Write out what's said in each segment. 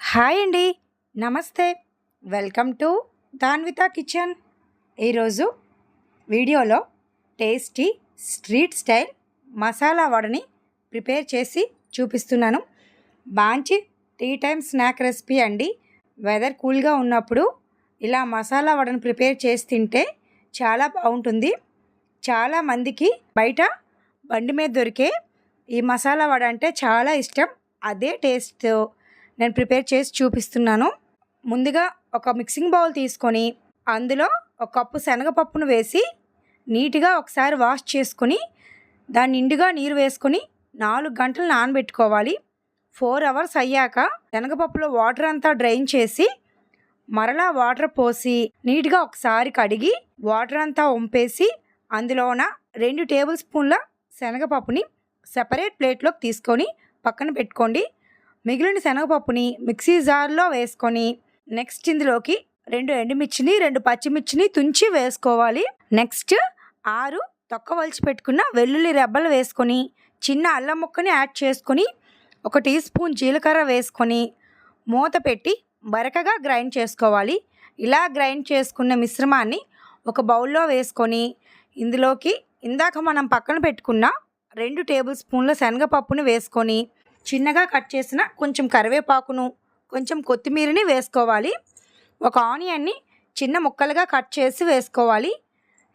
Hi అండి. నమస్తే. Welcome to Danvitha kitchen. ఈరోజు వీడియోలో టేస్టీ స్ట్రీట్ స్టైల్ మసాలా వడని ప్రిపేర్ చేసి చూపిస్తున్నాను. బాంచి టీ టైమ్ స్నాక్ రెసిపీ అండి. వెదర్ కూల్గా ఉన్నప్పుడు ఇలా మసాలా వడను ప్రిపేర్ చేసి తింటే చాలా బాగుంటుంది. చాలా మందికి బయట బండి మీద దొరికే ఈ మసాలా వడ అంటే చాలా ఇష్టం. అదే టేస్ట్. నేను ప్రిపేర్ చేసి చూపిస్తున్నాను. ముందుగా ఒక మిక్సింగ్ బౌల్ తీసుకొని అందులో ఒక కప్పు శనగపప్పును వేసి నీట్గా ఒకసారి వాష్ చేసుకొని దాన్ని నిండుగా నీరు వేసుకొని నాలుగు గంటలు నానబెట్టుకోవాలి. ఫోర్ అవర్స్ అయ్యాక శనగపప్పులో వాటర్ అంతా డ్రైన్ చేసి మరలా వాటర్ పోసి నీట్గా ఒకసారి కడిగి వాటర్ అంతా వంపేసి అందులోన రెండు టేబుల్ స్పూన్ల శనగపప్పుని సెపరేట్ ప్లేట్లోకి తీసుకొని పక్కన పెట్టుకోండి. మిగిలిన శనగపప్పుని మిక్సీ జార్లో వేసుకొని నెక్స్ట్ ఇందులోకి రెండు ఎండుమిర్చిని రెండు పచ్చిమిర్చిని తుంచి వేసుకోవాలి. నెక్స్ట్ ఆరు తొక్క వలిచి పెట్టుకున్న వెల్లుల్లి రెబ్బలు వేసుకొని చిన్న అల్లం ముక్కని యాడ్ చేసుకొని ఒక టీ స్పూన్ జీలకర్ర వేసుకొని మూత పెట్టి బరకగా గ్రైండ్ చేసుకోవాలి. ఇలా గ్రైండ్ చేసుకున్న మిశ్రమాన్ని ఒక బౌల్లో వేసుకొని ఇందులోకి ఇందాక మనం పక్కన పెట్టుకున్న రెండు టేబుల్ స్పూన్ల శనగపప్పుని వేసుకొని చిన్నగా కట్ చేసిన కొంచెం కరివేపాకును కొంచెం కొత్తిమీరని వేసుకోవాలి. ఒక ఆనియన్ని చిన్న ముక్కలుగా కట్ చేసి వేసుకోవాలి.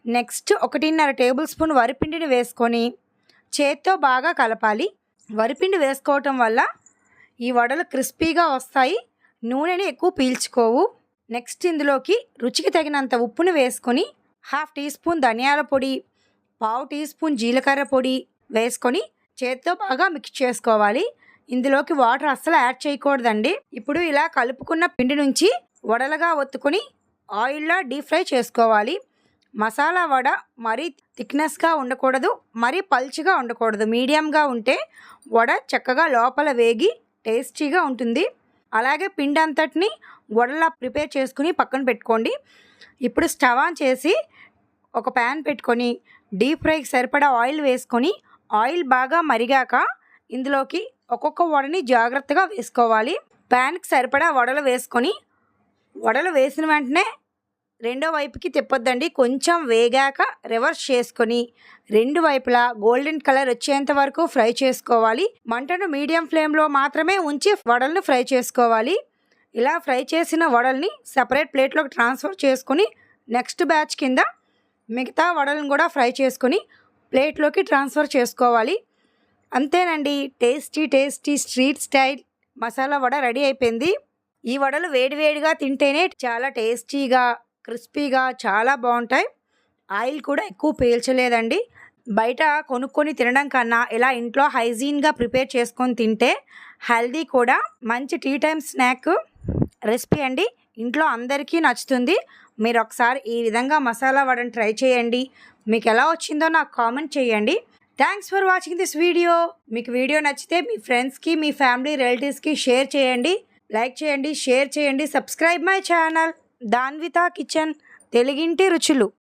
నెక్స్ట్ ఒకటిన్నర టేబుల్ స్పూన్ వరిపిండిని వేసుకొని చేత్తో బాగా కలపాలి. వరిపిండి వేసుకోవటం వల్ల ఈ వడలు క్రిస్పీగా వస్తాయి. నూనెని ఎక్కువ పీల్చుకోవు. నెక్స్ట్ ఇందులోకి రుచికి తగినంత ఉప్పుని వేసుకొని హాఫ్ టీ స్పూన్ ధనియాల పొడి పావు టీ స్పూన్ జీలకర్ర పొడి వేసుకొని చేత్తో బాగా మిక్స్ చేసుకోవాలి. ఇందులోకి వాటర్ అస్సలు యాడ్ చేయకూడదండి. ఇప్పుడు ఇలా కలుపుకున్న పిండి నుంచి వడలుగా ఒత్తుకొని ఆయిల్లో డీప్ ఫ్రై చేసుకోవాలి. మసాలా వడ మరీ థిక్నెస్గా ఉండకూడదు మరీ పల్చిగా ఉండకూడదు. మీడియంగా ఉంటే వడ చక్కగా లోపల వేగి టేస్టీగా ఉంటుంది. అలాగే పిండి అంతటిని వడలా ప్రిపేర్ చేసుకుని పక్కన పెట్టుకోండి. ఇప్పుడు స్టవ్ ఆన్ చేసి ఒక ప్యాన్ పెట్టుకొని డీప్ ఫ్రైకి సరిపడా ఆయిల్ వేసుకొని ఆయిల్ బాగా మరిగాక ఇందులోకి ఒక్కొక్క వడని జాగ్రత్తగా వేసుకోవాలి. ప్యాన్కి సరిపడా వడలు వేసుకొని వడలు వేసిన వెంటనే రెండో వైపుకి తిప్పొద్దండి. కొంచెం వేగాక రివర్స్ చేసుకొని రెండు వైపులా గోల్డెన్ కలర్ వచ్చేంత వరకు ఫ్రై చేసుకోవాలి. మంటను మీడియం ఫ్లేమ్లో మాత్రమే ఉంచి వడలను ఫ్రై చేసుకోవాలి. ఇలా ఫ్రై చేసిన వడల్ని సపరేట్ ప్లేట్లోకి ట్రాన్స్ఫర్ చేసుకొని నెక్స్ట్ బ్యాచ్ కింద మిగతా వడలను కూడా ఫ్రై చేసుకొని ప్లేట్లోకి ట్రాన్స్ఫర్ చేసుకోవాలి. అంతేనండి. Tasty tasty street style masala vada ready అయిపోయింది. ఈ వడలు వేడివేడిగా తింటేనే చాలా టేస్టీగా క్రిస్పీగా చాలా బాగుంటాయి. ఆయిల్ కూడా ఎక్కువ పీల్చలేదండి. బయట కొనుక్కొని తినడం కన్నా ఇలా ఇంట్లో హైజీన్గా ప్రిపేర్ చేసుకొని తింటే హెల్దీ కూడా. మంచి టీ టైం స్నాక్ రెసిపీ అండి. ఇంట్లో అందరికీ నచ్చుతుంది. మీరు ఒకసారి ఈ విధంగా మసాలా వడని ట్రై చేయండి. మీకు ఎలా వచ్చిందో నాకు కామెంట్ చేయండి. Thanks for watching this video మీకు వీడియో నచ్చితే మీ ఫ్రెండ్స్కి మీ ఫ్యామిలీ రిలేటివ్స్కి షేర్ చేయండి. లైక్ చేయండి షేర్ చేయండి subscribe my channel Danvitha kitchen తెలుగింటి రుచులు